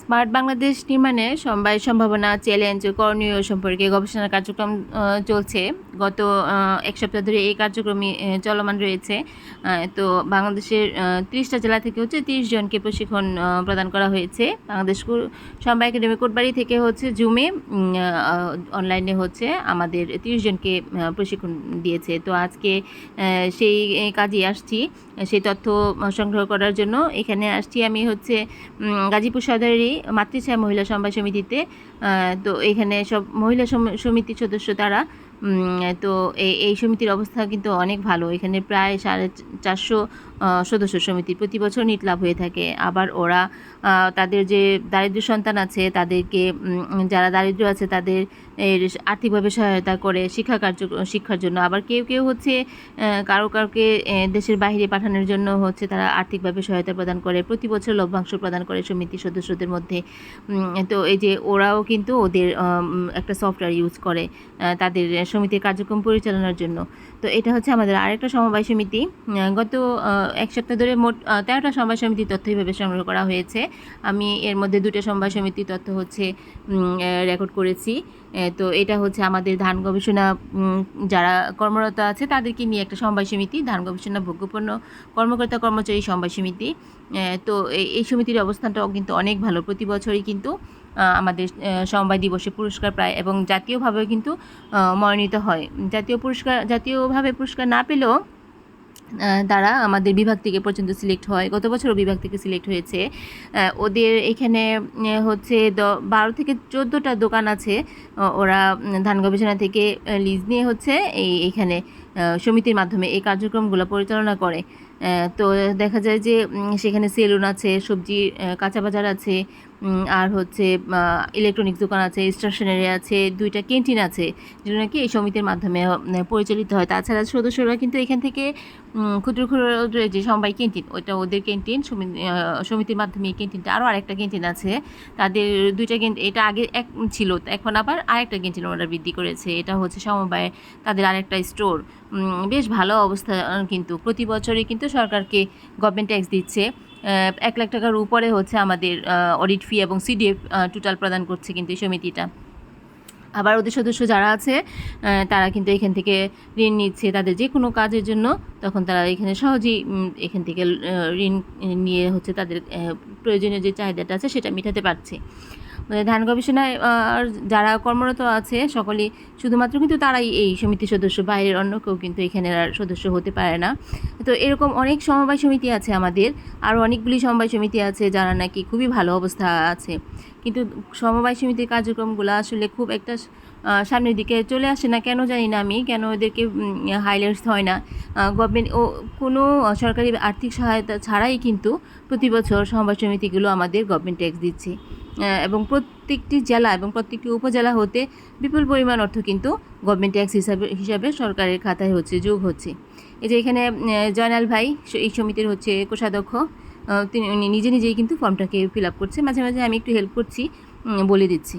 Smart Bangladesh নির্মাণে সমবায় সম্ভাবনা, চ্যালেঞ্জ করণীয় সম্পর্কে গবেষণা কার্যক্রম চলছে। গত এক সপ্তাহ ধরে এই কার্যক্রমই চলমান রয়েছে। তো বাংলাদেশের তিরিশটা জেলা থেকে হচ্ছে তিরিশ জনকে প্রশিক্ষণ প্রদান করা হয়েছে। বাংলাদেশ সমবায় একাডেমি কোটবাড়ি থেকে হচ্ছে জুমে অনলাইনে হচ্ছে আমাদের তিরিশ জনকে প্রশিক্ষণ দিয়েছে। তো আজকে সেই কাজে আসছি। সেই তথ্য সংগ্রহ করার জন্য এখানে আসছি আমি হচ্ছে গাজীপুর সদরেরই মাতৃছায়া মহিলা সমবায় সমিতিতে তো এখানে সব মহিলা সম- সমিতির সদস্য তারা তো এই সমিতির অবস্থা কিন্তু অনেক ভালো। এখানে প্রায় সাড়ে চারশো সদস্য সমিতি প্রতি বছর নিট লাভ হয়ে থাকে। আবার ওরা তাদের যে দারিদ্র সন্তান আছে, তাদেরকে যারা দারিদ্র আছে, তাদের আর্থিকভাবে সহায়তা করে শিক্ষা কার্য, শিক্ষার জন্য। আবার কেউ কেউ হচ্ছে কারও, কাউকে দেশের বাইরে পাঠানোর জন্য হচ্ছে তারা আর্থিকভাবে সহায়তা প্রদান করে, প্রতি বছর লভ্যাংশ প্রদান করে সমিতির সদস্যদের মধ্যে। তো এই যে ওরাও কিন্তু ওদের একটা সফটওয়্যার ইউজ করে তাদের সমিতির কার্যক্রম পরিচালনার জন্য। তো এটা হচ্ছে আমাদের আরেকটা সমবায় সমিতি। গত এক সপ্তাহ ধরে মোট তেরোটা সমবায় সমিতির তথ্য এইভাবে সংগ্রহ করা হয়েছে। আমি এর মধ্যে দুটো সমবায় সমিতির তথ্য হচ্ছে রেকর্ড করেছি। তো এটা হচ্ছে আমাদের ধান গবেষণা যারা কর্মরত আছে তাদেরকে নিয়ে একটা সমবায় সমিতি, ধান গবেষণা, ভোগ্যপণ্য কর্মকর্তা, কর্মচারী সমবায় সমিতি। তো এই- সমিতির অবস্থানটাও কিন্তু অনেক ভালো। প্রতি বছরই কিন্তু আমাদের সমবায় দিবসে পুরস্কার পায় এবং জাতীয়ভাবেও কিন্তু মনোনীত হয়। জাতীয় পুরস্কার, জাতীয়ভাবে পুরস্কার না পেলেও তারা আমাদের বিভাগ থেকে পর্যন্ত সিলেক্ট হয়। গত বছরও বিভাগ থেকে সিলেক্ট হয়েছে। ওদের এখানে হচ্ছে দ- বারো থেকে চোদ্দোটা দোকান আছে। ওরা ধান গবেষণা থেকে লিজ নিয়ে হচ্ছে এই এখানে সমিতির মাধ্যমে এই কার্যক্রমগুলো পরিচালনা করে। তো দেখা যায় যে সেখানে সেলুন আছে, সবজি কাঁচা বাজার আছে আর হচ্ছে ইলেকট্রনিক্স দোকান আছে, স্টেশনারি আছে, দুইটা ক্যান্টিন আছে, যেগুলো নাকি এই সমিতির মাধ্যমে পরিচালিত হয়। তাছাড়া সদস্যরা কিন্তু এখান থেকে ক্ষুদ্র ক্ষুদ্র যে সমবায় ক্যান্টিন, ওইটা ওদের ক্যান্টিন সমি- সমিতির মাধ্যমে এই ক্যান্টিনটা আরও আরেকটা ক্যান্টিন আছে। তাদের দুইটা ক্যান্টিন এটা আগে এক ছিল, এখন আবার আরেকটা ক্যান্টিন ওরা বৃদ্ধি করেছে। এটা হচ্ছে সমবায়, তাদের আরেকটা স্টোর। বেশ ভালো অবস্থা কিন্তু প্রতি বছরই কিন্তু সরকারকে গভর্নমেন্ট ট্যাক্স দিচ্ছে। এক লাখ টাকার উপরে হচ্ছে আমাদের অডিট ফি এবং সিডিএফ টোটাল প্রদান করছে কিন্তু এই সমিতিটা। আবার ওদের সদস্য যারা আছে তারা কিন্তু এখান থেকে ঋণ নিচ্ছে। তাদের যে কোনো কাজের জন্য তখন তারা এখানে সহজেই এখান থেকে ঋণ নিয়ে হচ্ছে তাদের প্রয়োজনীয় যে চাহিদাটা আছে সেটা মেটাতে পারছে। মানে ধান গবেষণায় আর যারা কর্মরত আছে সকলেই, শুধুমাত্র কিন্তু তারাই এই সমিতির সদস্য, বাইরের অন্য কেউ কিন্তু এখানে আর সদস্য হতে পারে না। তো এরকম অনেক সমবায় সমিতি আছে আমাদের, আরও অনেকগুলি সমবায় সমিতি আছে যারা নাকি খুবই ভালো অবস্থা আছে। কিন্তু সমবায় সমিতির কার্যক্রমগুলো আসলে খুব একটা সামনের দিকে চলে আসে না, কেন জানি না আমি, কেন ওদেরকে হাইলাইটস হয় না। গভর্নমেন্ট ও, কোনো সরকারি আর্থিক সহায়তা ছাড়াই কিন্তু প্রতি বছর সমবায় সমিতিগুলো আমাদের গভর্নমেন্ট ট্যাক্স দিচ্ছে। এবং প্রত্যেকটি জেলা এবং প্রত্যেকটি উপজেলা হতে বিপুল পরিমাণ অর্থ কিন্তু গভর্নমেন্ট ট্যাক্স হিসাবে হিসাবে সরকারের খাতায় হচ্ছে, যোগ হচ্ছে। এই যে এখানে জয়নাল ভাই এই সমিতির হচ্ছে কোষাধ্যক্ষ তিনি, উনি নিজে নিজেই কিন্তু ফর্মটাকে ফিল আপ করছে। মাঝে মাঝে আমি একটু হেল্প করছি বলে দিচ্ছি।